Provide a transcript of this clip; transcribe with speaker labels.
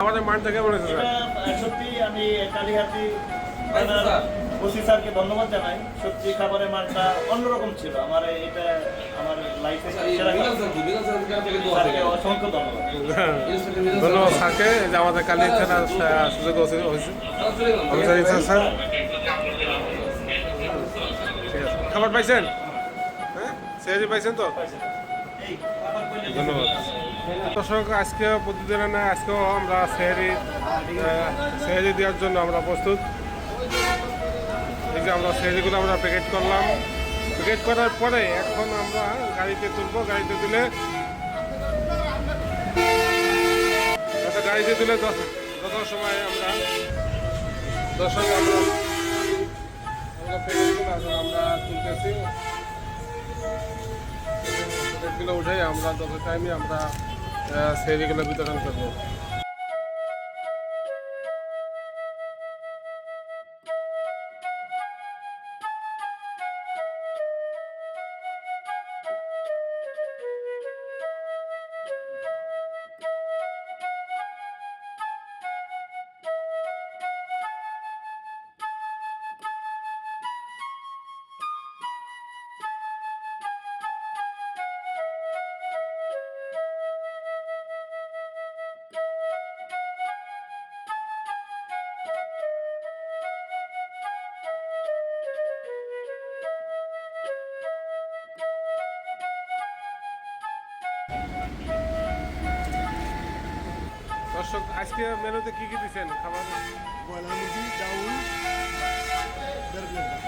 Speaker 1: আমাদের মানটা কেমন আছে স্যার।
Speaker 2: সত্যি আমি কালীহাতি ওসি স্যারকে ধন্যবাদ জানাই। সত্যি খাবারের মানটা অন্যরকম ছিল। আমার এটা আমার লাইফে সেরা খাবার। স্যারকে অসংখ্য ধন্যবাদ।
Speaker 1: ধন্যবাদ স্যারকে যে আমাদের কালী থানার সুযোগ হয়েছে ইনচার্জ স্যার। ঠিক আছে। খাবার পাইছেন? হ্যাঁ? সেহারি পাইছেন তো? ধন্যবাদ। দর্শক, আজকে প্রতিদিনে না আজকেও আমরা সেহারি সেহারি দেওয়ার জন্য আমরা প্রস্তুত। এই যে আমরা সেহারিগুলো আমরা প্যাকেট করলাম। প্যাকেট করার পরে এখন আমরা গাড়িতে তুলবো। গাড়িতে তুলে গাড়িতে তুলে দশ সময় আমরা দর্শক আমরা প্যাকেটগুলো উঠে আমরা যত টাইমে আমরা সেই বিতরণ করব। দর্শক আজকে মেনুতে কি কি দিচ্ছেন খাবার?
Speaker 3: ব্রয়লার মুরগি প্লেট